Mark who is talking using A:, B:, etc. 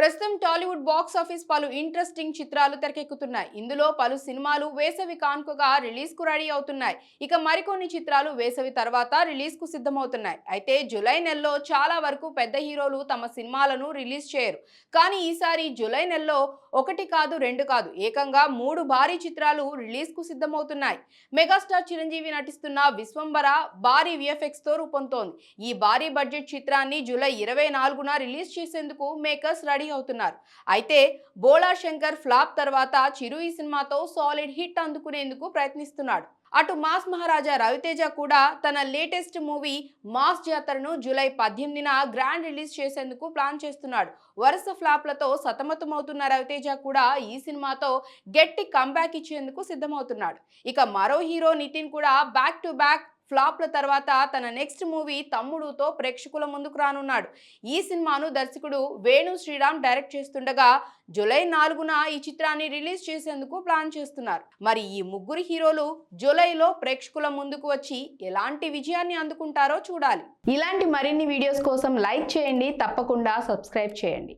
A: ప్రస్తుతం Tollywood box office పలు interesting చిత్రాలు తెరకెక్కుతున్నాయి. ఇందులో పలు సినిమాలు వేసవి కానుకగా రిలీజ్కు రెడీ అవుతున్నాయి. ఇక మరికొన్ని చిత్రాలు వేసవి తర్వాత రిలీజ్కు సిద్ధమవుతున్నాయి. అయితే జూలై నెలలో చాలా వరకు పెద్ద హీరోలు తమ సినిమాలను రిలీజ్ చేయరు. కానీ ఈసారి జూలై నెలలో ఒకటి కాదు రెండు కాదు ఏకంగా మూడు భారీ చిత్రాలు రిలీజ్కు సిద్ధమవుతున్నాయి. మెగాస్టార్ చిరంజీవి నటిస్తున్న విశ్వంబర భారీ విఎఫ్ఎక్స్తో రూపొందుతోంది. ఈ భారీ బడ్జెట్ చిత్రాన్ని జూలై ఇరవై నాలుగున రిలీజ్ చేసేందుకు మేకర్స్ రెడీ అవుతున్నారు. అయితే బోలా శంకర్ ఫ్లాప్ తర్వాత చిరు ఈ సినిమాతో సాలిడ్ హిట్ అందుకునేందుకు ప్రయత్నిస్తున్నాడు. అటు మాస్ మహారాజా రవితేజ కూడా తన లేటెస్ట్ మూవీ మాస్ జాతరను జూలై పద్దెనిమిదిన గ్రాండ్ రిలీజ్ చేసేందుకు ప్లాన్ చేస్తున్నాడు. వరుస ఫ్లాప్లతో సతమతమవుతున్న రవితేజ కూడా ఈ సినిమాతో గట్టి కంబ్యాక్ ఇచ్చేందుకు సిద్ధమవుతున్నాడు. ఇక మరో హీరో నితిన్ కూడా బ్యాక్ టు బ్యాక్ ఫ్లాప్ల తర్వాత తన నెక్స్ట్ మూవీ తమ్ముడుతో ప్రేక్షకుల ముందుకు రానున్నాడు. ఈ సినిమాను దర్శకుడు వేణు శ్రీరామ్ డైరెక్ట్ చేస్తుండగా జూలై నాలుగున ఈ చిత్రాన్ని రిలీజ్ చేసేందుకు ప్లాన్ చేస్తున్నారు. మరి ఈ ముగ్గురు హీరోలు జూలైలో ప్రేక్షకుల ముందుకు వచ్చి ఎలాంటి విజయాన్ని అందుకుంటారో చూడాలి. ఇలాంటి మరిన్ని వీడియోస్ కోసం లైక్ చేయండి తప్పకుండా సబ్స్క్రైబ్ చేయండి.